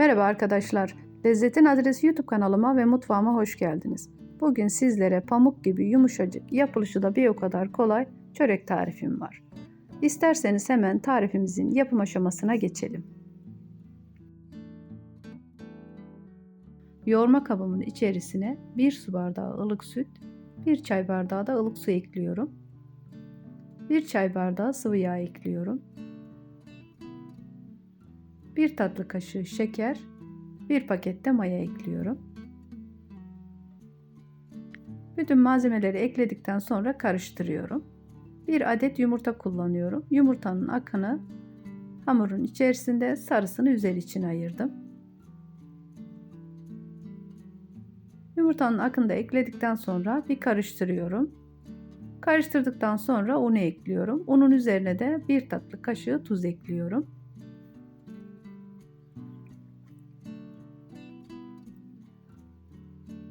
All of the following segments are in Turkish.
Merhaba arkadaşlar. Lezzetin Adresi YouTube kanalıma ve mutfağıma hoş geldiniz. Bugün sizlere pamuk gibi yumuşacık, yapılışı da bir o kadar kolay çörek tarifim var. İsterseniz hemen tarifimizin yapım aşamasına geçelim. Yoğurma kabımın içerisine 1 su bardağı ılık süt, 1 çay bardağı da ılık su ekliyorum. 1 çay bardağı sıvı yağ ekliyorum. 1 tatlı kaşığı şeker, 1 pakette maya ekliyorum. Bütün malzemeleri ekledikten sonra karıştırıyorum. 1 adet yumurta kullanıyorum. Yumurtanın akını hamurun içerisinde sarısını üzeri için ayırdım. Yumurtanın akını da ekledikten sonra bir karıştırıyorum. Karıştırdıktan sonra unu ekliyorum. Unun üzerine de bir tatlı kaşığı tuz ekliyorum.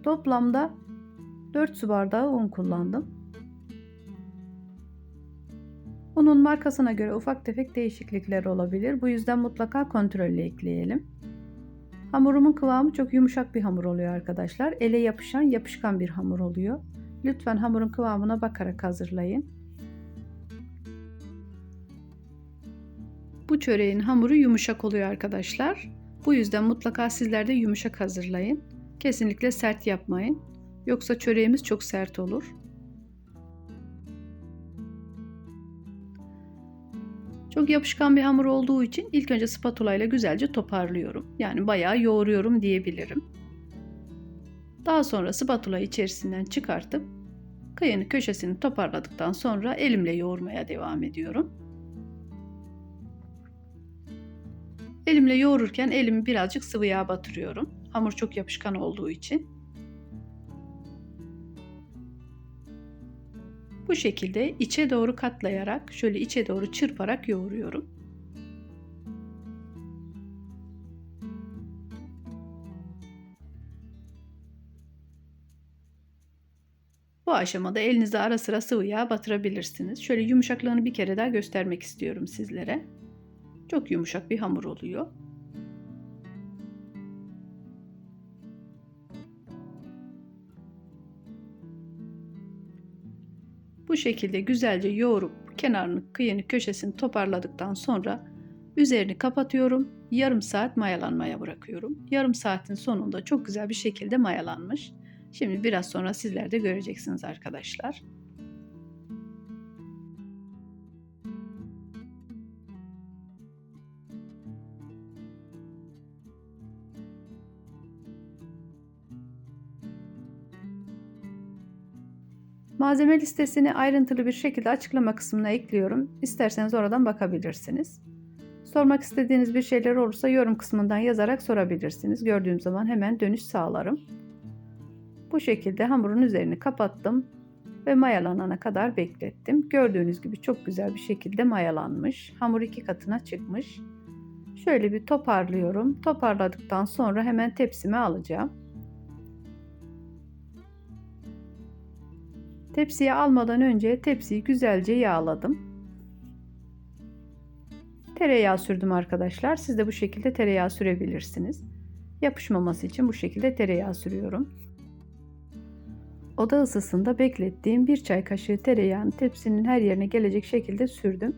Toplamda 4 su bardağı un kullandım. Unun markasına göre ufak tefek değişiklikler olabilir. Bu yüzden mutlaka kontrollü ekleyelim. Hamurumun kıvamı çok yumuşak bir hamur oluyor arkadaşlar. Ele yapışan yapışkan bir hamur oluyor. Lütfen hamurun kıvamına bakarak hazırlayın. Bu çöreğin hamuru yumuşak oluyor arkadaşlar. Bu yüzden mutlaka sizler de yumuşak hazırlayın. Kesinlikle sert yapmayın. Yoksa çöreğimiz çok sert olur. Çok yapışkan bir hamur olduğu için ilk önce spatula ile güzelce toparlıyorum. Yani bayağı yoğuruyorum diyebilirim. Daha sonra spatula içerisinden çıkartıp kıyını köşesini toparladıktan sonra elimle yoğurmaya devam ediyorum. Elimle yoğururken elimi birazcık sıvı yağ batırıyorum. Hamur çok yapışkan olduğu için. Bu şekilde içe doğru katlayarak, şöyle içe doğru çırparak yoğuruyorum. Bu aşamada elinize ara sıra sıvı yağ batırabilirsiniz. Şöyle yumuşaklığını bir kere daha göstermek istiyorum sizlere. Çok yumuşak bir hamur oluyor. Bu şekilde güzelce yoğurup kenarını, kıyını, köşesini toparladıktan sonra üzerini kapatıyorum. Yarım saat mayalanmaya bırakıyorum. Yarım saatin sonunda çok güzel bir şekilde mayalanmış. Şimdi biraz sonra sizler de göreceksiniz arkadaşlar. Malzeme listesini ayrıntılı bir şekilde açıklama kısmına ekliyorum. İsterseniz oradan bakabilirsiniz. Sormak istediğiniz bir şeyler olursa yorum kısmından yazarak sorabilirsiniz. Gördüğüm zaman hemen dönüş sağlarım. Bu şekilde hamurun üzerini kapattım ve mayalanana kadar beklettim. Gördüğünüz gibi çok güzel bir şekilde mayalanmış. Hamur iki katına çıkmış. Şöyle bir toparlıyorum. Toparladıktan sonra hemen tepsime alacağım. Tepsiye almadan önce tepsiyi güzelce yağladım. Tereyağı sürdüm arkadaşlar. Siz de bu şekilde tereyağı sürebilirsiniz. Yapışmaması için bu şekilde tereyağı sürüyorum. Oda ısısında beklettiğim bir çay kaşığı tereyağını tepsinin her yerine gelecek şekilde sürdüm.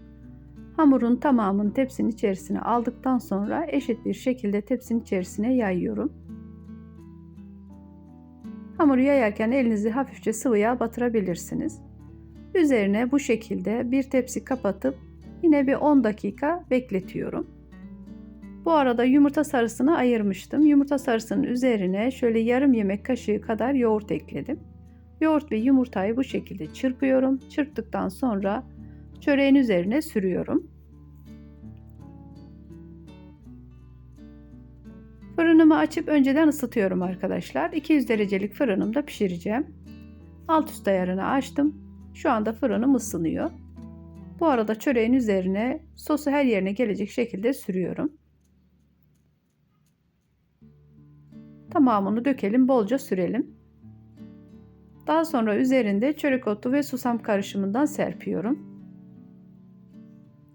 Hamurun tamamını tepsinin içerisine aldıktan sonra eşit bir şekilde tepsinin içerisine yayıyorum. Hamuru yayarken elinizi hafifçe sıvı yağ batırabilirsiniz. Üzerine bu şekilde bir tepsi kapatıp yine bir 10 dakika bekletiyorum. Bu arada yumurta sarısını ayırmıştım. Yumurta sarısının üzerine şöyle yarım yemek kaşığı kadar yoğurt ekledim. Yoğurt ve yumurtayı bu şekilde çırpıyorum. Çırptıktan sonra çöreğin üzerine sürüyorum. Fırınımı açıp önceden ısıtıyorum arkadaşlar. 200 derecelik fırınımda pişireceğim. Alt üst ayarını açtım. Şu anda fırınım ısınıyor. Bu arada çöreğin üzerine sosu her yerine gelecek şekilde sürüyorum. Tamamını dökelim, bolca sürelim. Daha sonra üzerinde çörek otu ve susam karışımından serpiyorum.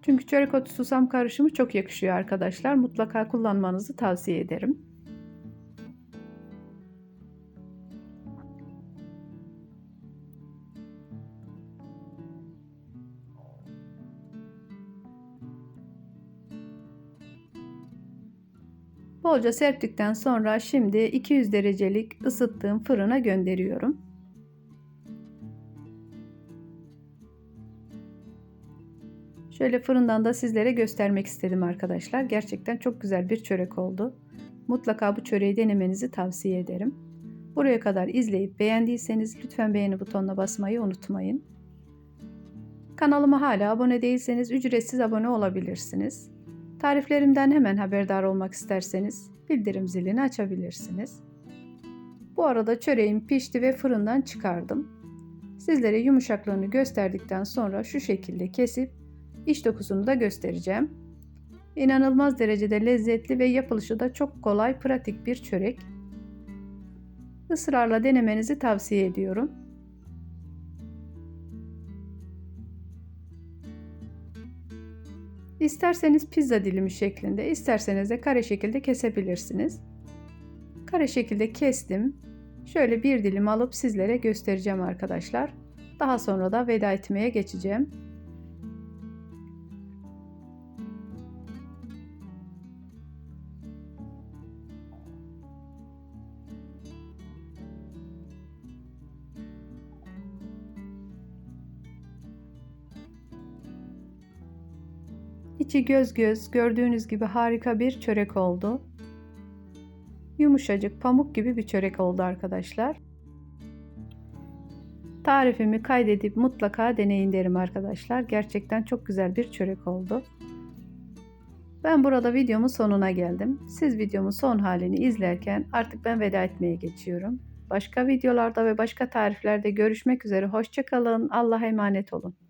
Çünkü çörek otu susam karışımı çok yakışıyor arkadaşlar. Mutlaka kullanmanızı tavsiye ederim. Bolca serptikten sonra şimdi 200 derecelik ısıttığım fırına gönderiyorum. Şöyle fırından da sizlere göstermek istedim arkadaşlar. Gerçekten çok güzel bir çörek oldu. Mutlaka bu çöreği denemenizi tavsiye ederim. Buraya kadar izleyip beğendiyseniz lütfen beğeni butonuna basmayı unutmayın. Kanalıma hala abone değilseniz ücretsiz abone olabilirsiniz. Tariflerimden hemen haberdar olmak isterseniz bildirim zilini açabilirsiniz. Bu arada çöreğim pişti ve fırından çıkardım. Sizlere yumuşaklığını gösterdikten sonra şu şekilde kesip iç dokusunu da göstereceğim. İnanılmaz derecede lezzetli ve yapılışı da çok kolay, pratik bir çörek. Israrla denemenizi tavsiye ediyorum. İsterseniz pizza dilimi şeklinde, isterseniz de kare şekilde kesebilirsiniz. Kare şekilde kestim. Şöyle bir dilim alıp sizlere göstereceğim arkadaşlar. Daha sonra da veda etmeye geçeceğim. İçi göz göz gördüğünüz gibi harika bir çörek oldu. Yumuşacık pamuk gibi bir çörek oldu arkadaşlar. Tarifimi kaydedip mutlaka deneyin derim arkadaşlar. Gerçekten çok güzel bir çörek oldu. Ben burada videomun sonuna geldim. Siz videomun son halini izlerken artık ben veda etmeye geçiyorum. Başka videolarda ve başka tariflerde görüşmek üzere. Hoşçakalın. Allah'a emanet olun.